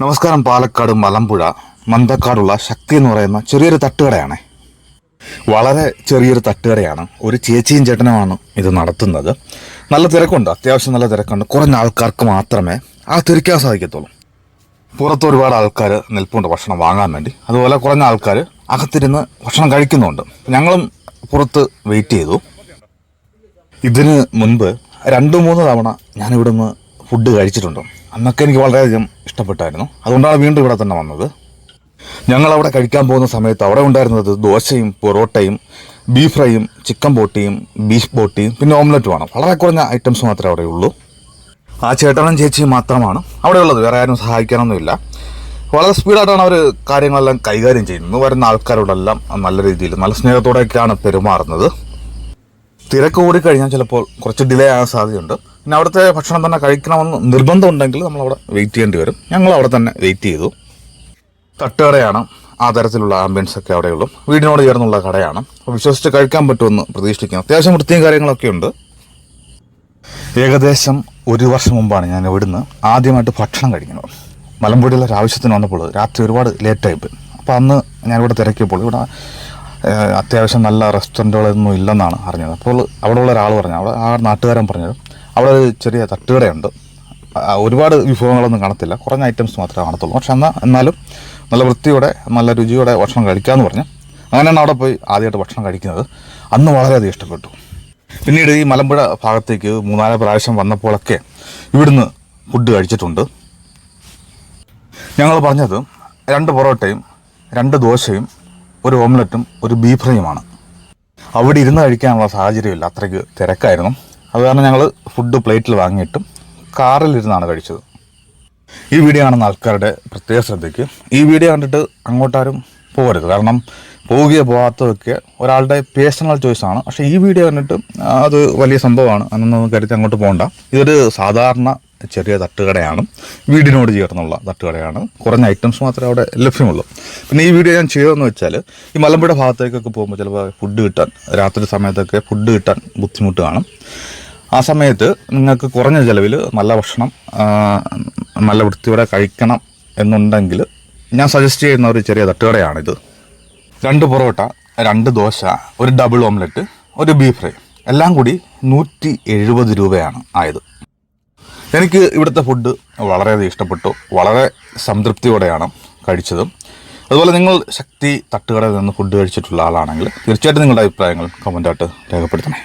നമസ്കാരം പാലക്കാട് മലമ്പുഴ. മന്തക്കാടുള്ള ശക്തി എന്ന് പറയുന്ന ചെറിയൊരു തട്ടുകടയാണ്. വളരെ ചെറിയൊരു തട്ടുകടയാണ്. ഒരു ചേച്ചിയും ചേട്ടനുമാണ് ഇത് നടത്തുന്നത്. നല്ല തിരക്കുണ്ട് അത്യാവശ്യം നല്ല തിരക്കുണ്ട്. കുറഞ്ഞ ആൾക്കാർക്ക് മാത്രമേ ആ തിരിക്കാൻ സാധിക്കത്തുള്ളൂ. പുറത്ത് ഒരുപാട് ആൾക്കാർ നിൽപ്പുണ്ട് ഭക്ഷണം വാങ്ങാൻ വേണ്ടി. അതുപോലെ കുറഞ്ഞ ആൾക്കാർ അകത്തിരുന്ന് ഭക്ഷണം കഴിക്കുന്നുണ്ട്. ഞങ്ങളും പുറത്ത് വെയിറ്റ് ചെയ്തു. ഇതിന് മുൻപ് രണ്ട് മൂന്ന് തവണ ഞാനിവിടുന്ന് ഫുഡ് കഴിച്ചിട്ടുണ്ട്. അന്നൊക്കെ എനിക്ക് വളരെയധികം ഇഷ്ടപ്പെട്ടായിരുന്നു. അതുകൊണ്ടാണ് വീണ്ടും ഇവിടെ തന്നെ വന്നത്. ഞങ്ങൾ അവിടെ കഴിക്കാൻ പോകുന്ന സമയത്ത് അവിടെ ഉണ്ടായിരുന്നത് ദോശയും പൊറോട്ടയും ബീഫ് ഫ്രൈയും ചിക്കൻ ബോട്ടിയും ബീഫ് ബോട്ടിയും പിന്നെ ഓംലെറ്റുമാണ് വളരെ കുറഞ്ഞ ഐറ്റംസ് മാത്രമേ അവിടെ ഉള്ളൂ. ആ ചേട്ടനും ചേച്ചിയും മാത്രമാണ് അവിടെ ഉള്ളത്. വേറെ ആരും സഹായിക്കാനൊന്നുമില്ല. വളരെ സ്പീഡായിട്ടാണ് അവർ കാര്യങ്ങളെല്ലാം കൈകാര്യം ചെയ്യുന്നത്. വരുന്ന ആൾക്കാരോടെല്ലാം നല്ല രീതിയിൽ നല്ല സ്നേഹത്തോടെയൊക്കെയാണ് പെരുമാറുന്നത്. തിരക്ക് കൂടിക്കഴിഞ്ഞാൽ ചിലപ്പോൾ കുറച്ച് ഡിലേ ആകാൻ സാധ്യതയുണ്ട്. പിന്നെ അവിടുത്തെ ഭക്ഷണം തന്നെ കഴിക്കണമെന്ന് നിർബന്ധമുണ്ടെങ്കിൽ നമ്മൾ അവിടെ വെയിറ്റ് ചെയ്യേണ്ടി വരും. ഞങ്ങൾ അവിടെ തന്നെ വെയിറ്റ് ചെയ്തു. തട്ടുകടയാണ് ആ തരത്തിലുള്ള ആംബിയൻസ് ഒക്കെ അവിടെയുള്ളൂ. വീടിനോട് ചേർന്നുള്ള കടയാണ്. അപ്പോൾ വിശ്വസിച്ച് കഴിക്കാൻ പറ്റുമെന്ന് പ്രതീക്ഷിക്കുന്നു. അത്യാവശ്യം വൃത്തിയും കാര്യങ്ങളൊക്കെ ഉണ്ട്. ഏകദേശം ഒരു വർഷം മുമ്പാണ് ഞാൻ ഇവിടുന്ന് ആദ്യമായിട്ട് ഭക്ഷണം കഴിക്കുന്നത്. മലമ്പുഴയിലെ ആവശ്യത്തിന് വന്നപ്പോൾ രാത്രി ഒരുപാട് ലേറ്റായി പോയി. അപ്പോൾ അന്ന് ഞാനിവിടെ തിരക്കിയപ്പോൾ ഇവിടെ അത്യാവശ്യം നല്ല റെസ്റ്റോറന്റുകളൊന്നും ഇല്ലെന്നാണ് അറിഞ്ഞത്. അപ്പോൾ അവിടെയുള്ള ഒരാൾ പറഞ്ഞു അവിടെ ആ നാട്ടുകാരൻ പറഞ്ഞത് അവിടെ ഒരു ചെറിയ തട്ടുകടയുണ്ട്. ഒരുപാട് വിഭവങ്ങളൊന്നും കാണത്തില്ല. കുറഞ്ഞ ഐറ്റംസ് മാത്രമേ കാണത്തുള്ളൂ. പക്ഷെ എന്നാൽ എന്നാലും നല്ല വൃത്തിയോടെ നല്ല രുചിയോടെ ഭക്ഷണം കഴിക്കാമെന്ന് പറഞ്ഞു അങ്ങനെയാണ് അവിടെ പോയി ആദ്യമായിട്ട് ഭക്ഷണം കഴിക്കുന്നത്. അന്ന് വളരെയധികം ഇഷ്ടപ്പെട്ടു. പിന്നീട് ഈ മലമ്പുഴ ഭാഗത്തേക്ക് മൂന്നാൽ പ്രാവശ്യം വന്നപ്പോഴൊക്കെ ഇവിടുന്ന് ഫുഡ് കഴിച്ചിട്ടുണ്ട്. ഞങ്ങൾ പറഞ്ഞത് രണ്ട് പൊറോട്ടയും രണ്ട് ദോശയും ഒരു ഓംലറ്റും ഒരു ബീഫ് ഫ്രൈയുമാണ്. അവിടെ ഇരുന്ന് കഴിക്കാനുള്ള സാഹചര്യമില്ല. അത്രയ്ക്ക് തിരക്കായിരുന്നു. അത് കാരണം ഞങ്ങൾ ഫുഡ് പ്ലേറ്റിൽ വാങ്ങിയിട്ടും കാറിലിരുന്നാണ് കഴിച്ചത്. ഈ വീഡിയോ കാണുന്ന ആൾക്കാരുടെ പ്രത്യേക ശ്രദ്ധയ്ക്ക് ഈ വീഡിയോ കണ്ടിട്ട് അങ്ങോട്ടാരും പോകരുത്. കാരണം പോവുകയോ പോകാത്തതൊക്കെ ഒരാളുടെ പേഴ്സണൽ ചോയ്സാണ് പക്ഷേ ഈ വീഡിയോ കണ്ടിട്ട് അത് വലിയ സംഭവമാണ്. എന്നൊന്നും കരുതി അങ്ങോട്ട് പോകണ്ട. ഇതൊരു സാധാരണ ചെറിയ തട്ടുകടയാണ്. വീടിനോട് ചേർന്നുള്ള തട്ടുകടയാണ്. കുറഞ്ഞ ഐറ്റംസ് മാത്രമേ അവിടെ ലഭ്യമുള്ളൂ. പിന്നെ ഈ വീഡിയോ ഞാൻ ചെയ്തതെന്ന് വെച്ചാൽ ഈ മലമ്പുഴ ഭാഗത്തേക്കൊക്കെ പോകുമ്പോൾ ചിലപ്പോൾ ഫുഡ് കിട്ടാൻ രാത്രി സമയത്തൊക്കെ ഫുഡ് കിട്ടാൻ ബുദ്ധിമുട്ട് കാണും. ആ സമയത്ത് നിങ്ങൾക്ക് കുറഞ്ഞ ചിലവിൽ നല്ല ഭക്ഷണം നല്ല വൃത്തിയോടെ കഴിക്കണം എന്നുണ്ടെങ്കിൽ ഞാൻ സജസ്റ്റ് ചെയ്യുന്ന ഒരു ചെറിയ തട്ടുകടയാണിത്. രണ്ട് പൊറോട്ട രണ്ട് ദോശ ഒരു ഡബിൾ ഓംലെറ്റ് ഒരു ബീഫ് ഫ്രൈ എല്ലാം കൂടി നൂറ്റി എഴുപത് രൂപയാണ് ആയത്. എനിക്ക് ഇവിടുത്തെ ഫുഡ് വളരെയധികം ഇഷ്ടപ്പെട്ടു. വളരെ സംതൃപ്തിയോടെയാണ് കഴിച്ചതും. അതുപോലെ നിങ്ങൾ ശക്തി തട്ടുകടയിൽ നിന്ന് ഫുഡ് കഴിച്ചിട്ടുള്ള ആളാണെങ്കിൽ തീർച്ചയായിട്ടും നിങ്ങളുടെ അഭിപ്രായങ്ങൾ കമന്റായിട്ട് രേഖപ്പെടുത്തണേ.